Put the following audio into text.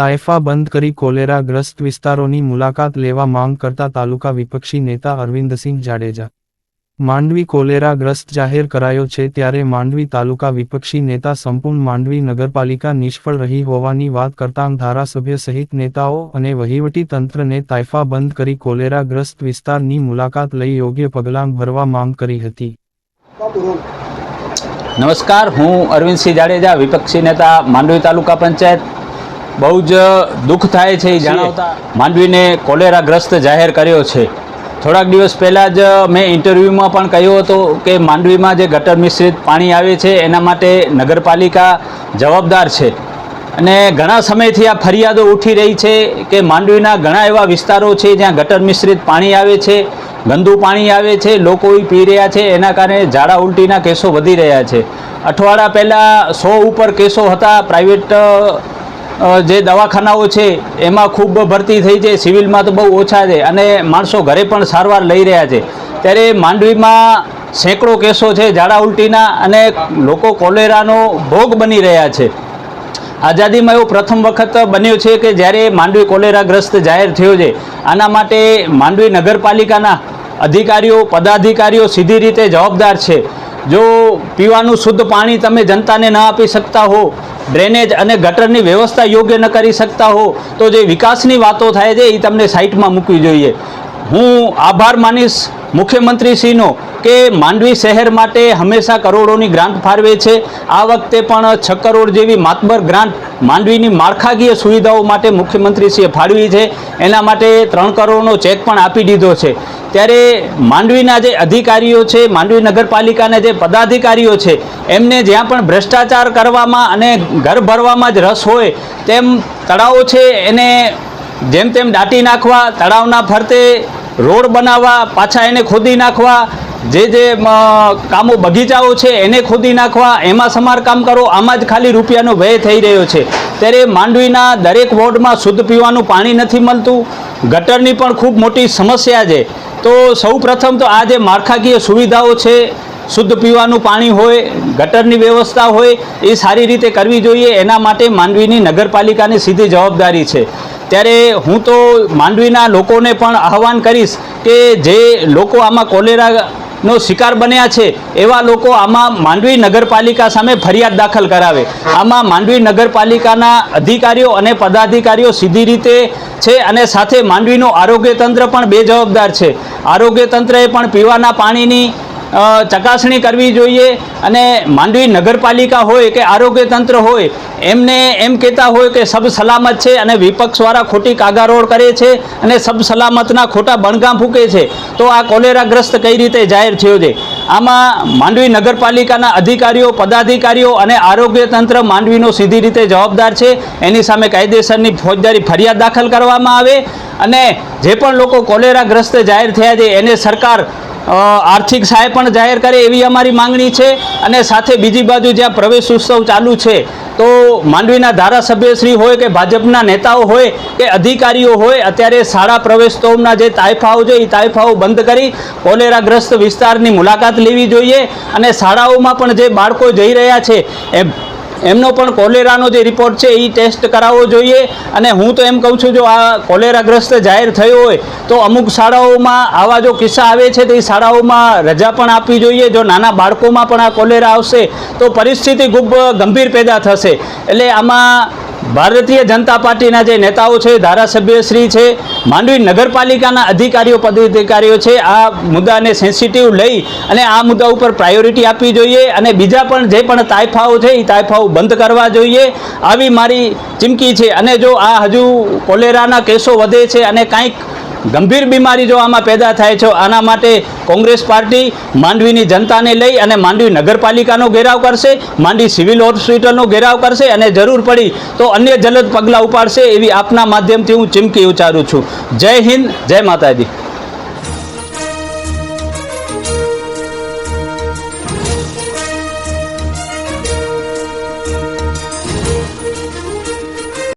તાઇફા બંધ કરી કોલેરાગ્રસ્ત વિસ્તારોની મુલાકાત લેવા માંગ કરતા તાલુકા વિપક્ષી નેતા અરવિંદસિંહ જાડેજા. માંડવી કોલેરાગ્રસ્ત જાહેર કરાયો છે ત્યારે માંડવી તાલુકા વિપક્ષી નેતા સંપૂર્ણ માંડવી નગરપાલિકા નિષ્ફળ રહી હોવાની વાત કરતાં ધારાસભ્ય સહિત નેતાઓ અને વહીવટી તંત્રને તાઇફા બંધ કરી કોલેરાગ્રસ્ત વિસ્તારની મુલાકાત લઈ યોગ્ય પગલાં ભરવા માંગ કરી હતી. નમસ્કાર, હું અરવિંદસિંહ જાડેજા, વિપક્ષી નેતા, માંડવી તાલુકા પંચાયત બહુ જ દુઃખ થાય છે એ જણાવતા. માંડવીને કોલેરાગ્રસ્ત જાહેર કર્યો છે. થોડાક દિવસ પહેલાં જ મેં ઇન્ટરવ્યૂમાં પણ કહ્યું હતું કે માંડવીમાં જે ગટર મિશ્રિત પાણી આવે છે એના માટે નગરપાલિકા જવાબદાર છે. અને ઘણા સમયથી આ ફરિયાદો ઉઠી રહી છે કે માંડવીના ઘણા એવા વિસ્તારો છે જ્યાં ગટર મિશ્રિત પાણી આવે છે ગંદુ પાણી આવે છે લોકો પી રહ્યા છે એના કારણે ઝાડા ઉલટીના કેસો વધી રહ્યા છે. અઠવાડિયા પહેલાં સો ઉપર કેસો હતા પ્રાઇવેટ જે દવાખાનાઓ છે, એમાં ખૂબ ભરતી થઈ છે, સિવિલમાં તો બહુ ઓછા છે અને માણસો ઘરે પણ સારવાર લઈ રહ્યા છે. ત્યારે માંડવીમાં સેંકડો કેસો છે, ઝાડા ઉલટીના અને લોકો કોલેરાનો ભોગ બની રહ્યા છે. આઝાદીમાં એવું પ્રથમ વખત બન્યું છે કે જ્યારે માંડવી કોલેરાગ્રસ્ત જાહેર થયો છે, આના માટે માંડવી નગરપાલિકાના અધિકારીઓ, પદાધિકારીઓ સીધી રીતે જવાબદાર છે. જો પીવાનું શુદ્ધ પાણી તમે જનતાને ન આપી શકતા હો ડ્રેનેજ અને ગટરની વ્યવસ્થા યોગ્ય ન કરી શકતા હો, તો જે વિકાસની વાતો થાય છે એ તમને સાઇટમાં મૂકવી જોઈએ. હું આભાર માનીશ મુખ્યમંત્રીશ્રીનો. કે માંડવી શહેર માટે હંમેશા કરોડોની ગ્રાન્ટ ફાળવે છે. આ વખતે પણ છ કરોડ જેવી માતબર ગ્રાન્ટ માંડવીની માળખાકીય સુવિધાઓ માટે મુખ્યમંત્રીશ્રીએ ફાળવી છે. એના માટે ત્રણ કરોડનો ચેક પણ આપી દીધો છે. ત્યારે માંડવીના જે અધિકારીઓ છે, માંડવી નગરપાલિકાના જે પદાધિકારીઓ છે, એમને જ્યાં પણ ભ્રષ્ટાચાર કરવામાં અને ઘર ભરવામાં જ રસ હોય, તેમ તળાવો છે એને જેમ તેમ દાટી નાખવા, તળાવના ફરતે રોડ બનાવવા, પાછા એને ખોદી નાખવા, જે જે કામો બગીચાઓ છે એને ખોદી નાખવા, એમાં સમારકામ કરો, આમાં જ ખાલી રૂપિયાનો વ્યય થઈ રહ્યો છે. ત્યારે માંડવીના દરેક વોર્ડમાં શુદ્ધ પીવાનું પાણી નથી મળતું. ગટરની પણ ખૂબ મોટી સમસ્યા છે. તો સૌ પ્રથમ તો આ જે માળખાકીય સુવિધાઓ છે, શુદ્ધ પીવાનું પાણી હોય, ગટરની વ્યવસ્થા હોય, એ સારી રીતે કરવી જોઈએ. એના માટે માંડવીની નગરપાલિકાની સીધી જવાબદારી છે. ત્યારે હું તો માંડવીના લોકોને પણ આહવાન કરીશ કે જે લોકો આમાં કોલેરાનો શિકાર બન્યા છે, એવા લોકો આમાં માંડવી નગરપાલિકા સામે ફરિયાદ દાખલ કરાવે. આમાં માંડવી નગરપાલિકાના અધિકારીઓ અને પદાધિકારીઓ સીધી રીતે છે અને સાથે માંડવીનું આરોગ્ય તંત્ર પણ બે જવાબદાર છે. આરોગ્ય તંત્રએ પણ પીવાના પાણીની ચકાસણી કરવી જોઈએ અને માંડવી નગરપાલિકા હોય કે આરોગ્ય તંત્ર હોય, એમને એમ કહેતા હોય કે સબ સલામત છે અને વિપક્ષવાળા ખોટી કાગારોળ કરે છે અને સબ સલામતના ખોટા બણગામ ફૂંકે છે, તો આ કોલેરાગ્રસ્ત કઈ રીતે જાહેર થયો છે? આમાં માંડવી નગરપાલિકાના અધિકારીઓ, પદાધિકારીઓ અને આરોગ્ય તંત્ર માંડવીનો સીધી રીતે જવાબદાર છે. એની સામે કાયદેસરની ફોજદારી ફરિયાદ દાખલ કરવામાં આવે અને જે પણ લોકો કોલેરાગ્રસ્ત જાહેર થયા છે, એને સરકાર આર્થિક સહાય પણ જાહેર કરે એવી અમારી માંગણી છે અને સાથે બીજી બાજુ જ્યાં પ્રવેશ ઉત્સવ ચાલુ છે, તો માંડવીના ધારાસભ્યશ્રી હોય કે ભાજપના નેતાઓ હોય કે અધિકારીઓ હોય, અત્યારે શાળા પ્રવેશોત્સવના જે તાયફાઓ છે, એ તાયફાઓ બંધ કરી કોલેરાગ્રસ્ત વિસ્તારની મુલાકાત લેવી જોઈએ અને શાળાઓમાં પણ જે બાળકો જઈ રહ્યા છે, એમ એમનો પણ કોલેરાનો જે રિપોર્ટ છે એ ટેસ્ટ કરાવવો જોઈએ. અને હું તો એમ કહું છું, જો આ કોલેરાગ્રસ્ત જાહેર થયો હોય, તો અમુક શાળાઓમાં આવા જો કિસ્સા આવે છે, તો એ શાળાઓમાં રજા પણ આપવી જોઈએ. જો નાના બાળકોમાં પણ આ કોલેરા આવશે, તો પરિસ્થિતિ ખૂબ ગંભીર પેદા થશે. એટલે આમાં ભારતીય જનતા પાર્ટીના જે નેતાઓ છે ધારાસભ્યશ્રી છે, માંડવી નગરપાલિકાના અધિકારીઓ, પદાધિકારીઓ છે, આ મુદ્દાને સેન્સિટિવ લઈ અને આ મુદ્દા ઉપર પ્રાયોરિટી આપવી જોઈએ અને બીજા પણ જે પણ તાયફાઓ છે, એ તાયફાઓ બંધ કરવા જોઈએ. આવી મારી ચીમકી છે. અને જો આ હજુ કોલેરાના કેસો વધે છે અને કાંઈક ગંભીર બીમારી જો આમાં પેદા થાય છે, આના માટે કોંગ્રેસ પાર્ટી માંડવીની જનતાને લઈ અને માંડવી નગરપાલિકાનો ઘેરાવ કરશે, માંડવી સિવિલ હોસ્પિટલનો ઘેરાવ કરશે અને જરૂર પડી તો અન્ય જલદ પગલાં ઉપાડશે એવી આપના માધ્યમથી હું ચીમકી ઉચ્ચારું છું. જય હિન્દ, જય માતાજી.